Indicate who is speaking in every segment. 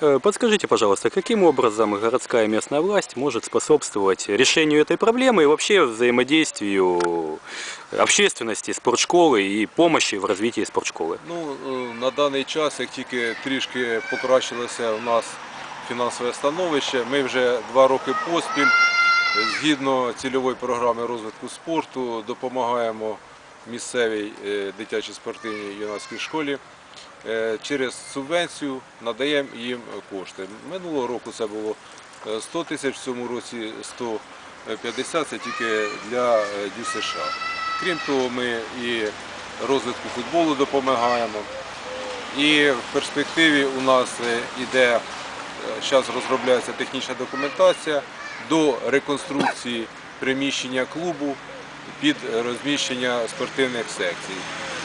Speaker 1: Э, Подскажите, пожалуйста, каким образом городская и местная власть может способствовать решению этой проблемы и вообще взаимодействию общественности, спортшколы и помощи в развитии спортшколы?
Speaker 2: Ну, е, на даний час, як тільки трішки покращилося у нас фінансове становище, ми вже два роки поспіль е, згідно цільової програми розвитку спорту допомагаємо місцевій е, дитячій спортивній юнацькій школі. Е, Через субвенцію надаємо їм кошти. Минулого року це було е, 100 тисяч, в цьому році 150 це тільки для е, ДЮСШ. Крім того, ми і розвитку футболу допомагаємо. І в перспективі у нас е, іде, зараз розробляється технічна документація до реконструкції приміщення клубу під розміщення спортивних секцій.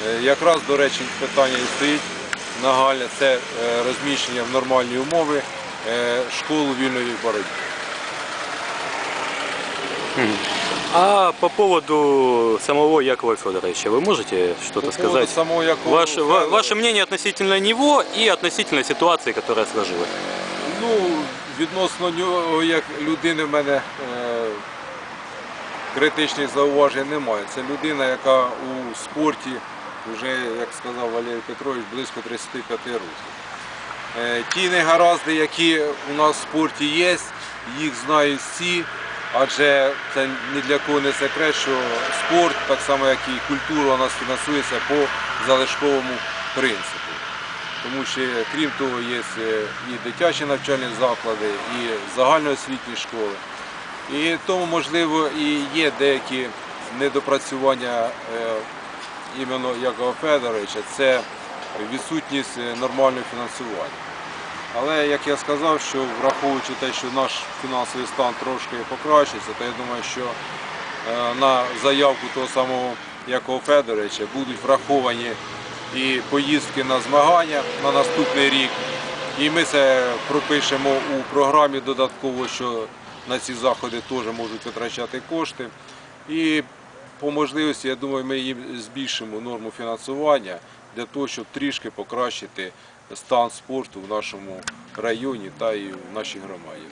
Speaker 2: Е, Якраз, до речі, питання і стоїть нагальне, це е, розміщення в нормальні умови е, школу вільної боротьби.
Speaker 1: А по поводу самого Якова Федоровича вы можете что-то
Speaker 2: По
Speaker 1: сказать?
Speaker 2: самого Якова
Speaker 1: Ваше, ва-
Speaker 2: Федоровича.
Speaker 1: ваше мнение относительно него и относительно ситуации, которая сложилась?
Speaker 2: Ну, відносно нього як людини в мене е, критичних зауважень немає. Це людина, яка у спорті вже, як сказав Валерій Петрович, близько 35 років. Е, ті негаразди, які у нас в спорті є, їх знають всі, адже це ні для кого не секрет, що спорт, так само як і культура, у нас фінансується по залишковому принципу тому що крім того є е, і дитячі навчальні заклади, і загальноосвітні школи. І тому, можливо, і є деякі недопрацювання е, іменно Якова Федоровича, це відсутність е, нормального фінансування. Але як я сказав, що враховуючи те, що наш фінансовий стан трошки покращиться, то я думаю, що е, на заявку того самого Якова Федоровича будуть враховані і поїздки на змагання на наступний рік. І ми це пропишемо у програмі додатково, що на ці заходи теж можуть витрачати кошти. І по можливості, я думаю, ми їм збільшимо норму фінансування для того, щоб трішки покращити стан спорту в нашому районі та і в нашій громаді.